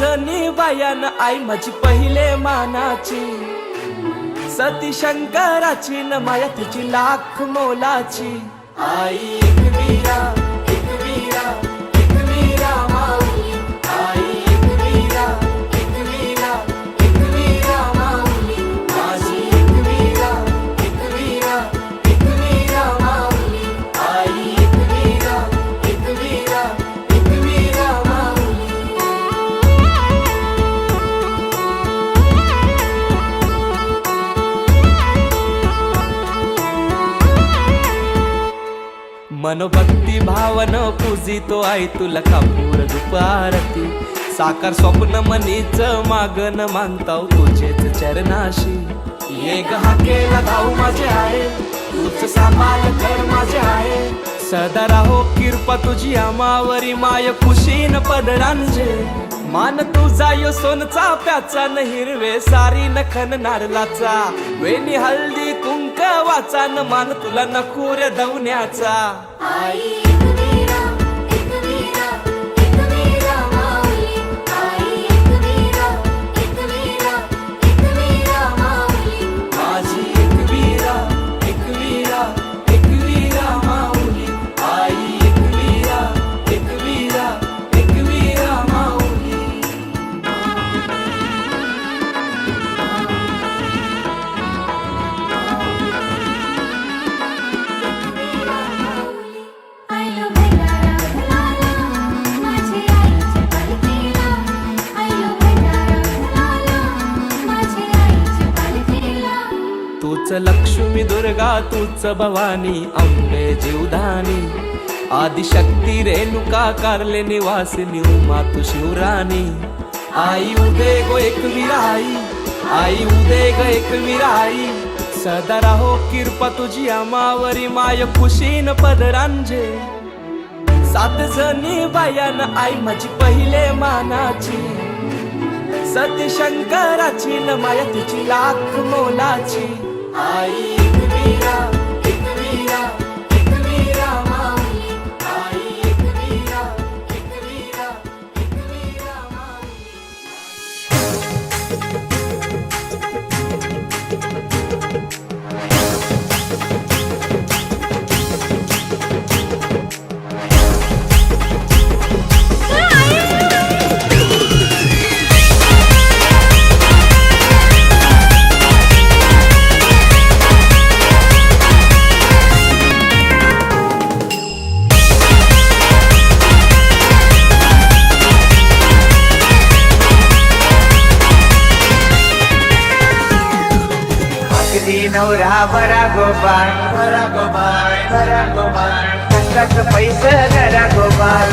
सात बायान आई माझी पहिले मानाची. सती शंकराची न माया तिची लाख मोलाची. आई मनोभक्ती भावन पूजितो आई तुला कापूर दुपारती. साकार स्वप्न मनीच मागन मानताव तुझेच चरणाशी. एक हा केला धाऊ माझे आहे तूच सांभाळ कर माझे आहे. सदा राहो कृपा तुझी आमावरी माय खुशीन पदरांजे. मान तुझा यो सोनचा प्याचा न हिरवे सारी नखन नारलाचा वेणी हल्दी कुंक वाचा न मान तुला नकुर दवण्याचा. तूच लक्ष्मी दुर्गा तूच भवानी अंबे जीवधानी आदिशक्ती रेणुका कारले निवासिनी उमा तू शिवराणी आई उदे गो एक विराई आई उदे ग एक विराई. सदा राहो कृपा तुझी अमावरी माय खुशीन पदरांजे. सात जणी बायान आई माझी पहिले मानाची. सती शंकराची न माया तिची लाख मोलाची. आई एक वीरा एक वीरा नवरा बरा गोपाळ बरा गोपाळ बरा गोपाळ कष्टाचं पैसे? जरा गोपाळ